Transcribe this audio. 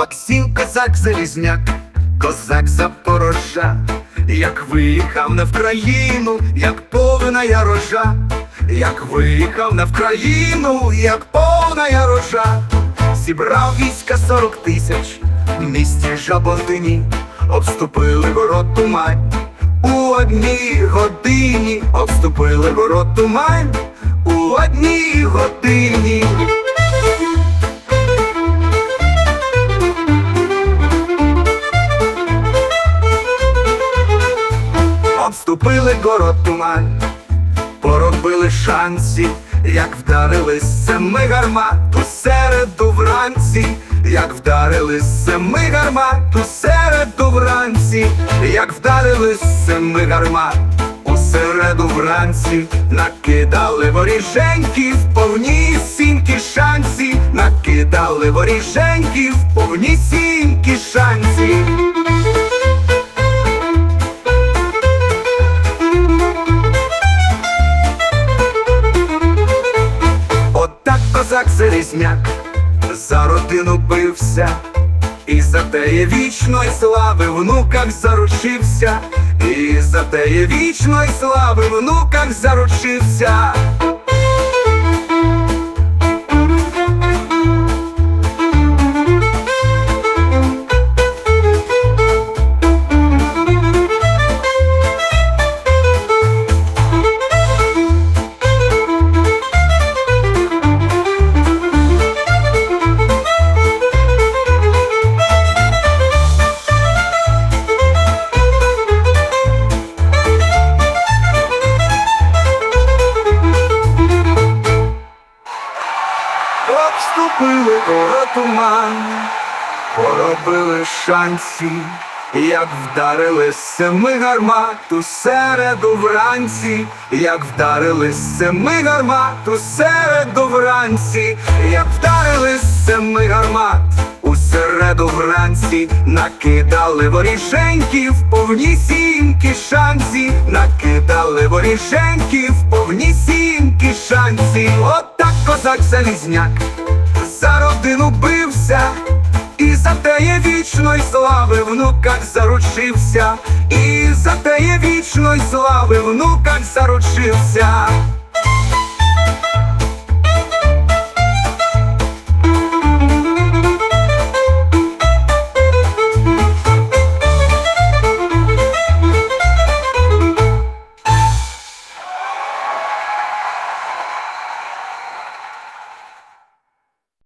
Максим козак залізняк, козак Запорожа, як виїхав на Вкраїну, як повна я рожа, як виїхав на Вкраїну, як повна я рожа, зібрав війська сорок тисяч, в місті Жаботині, обступили город Тумань. У одній годині. Обступили город Тумань, у одній годині. Обступили город тумань, поробили шансі, як вдарили семи гармат у середу вранці, як вдарили семи гармат у середу вранці, як вдарили семи гармат у середу вранці, накидали воріженьки в повнісінькі шанці, накидали воріженьки в повнісінькі шанці. Козак за родину бився, і за теє вічної слави внуках заручився, і за теє вічної слави внуках заручився. Обступили город туман, поробили шансі, як вдарили семи гармат у середу вранці, як вдарили семи гармат у середу вранці, як вдарили з семи гармат середу вранці, накидали воріженьки в повнісінькі шанці, накидали воріженьки в повнісінькі шанці. Отак козак залізняк за родину бився, і за теє вічної слави внуках заручився, і за теє вічної слави внуках заручився.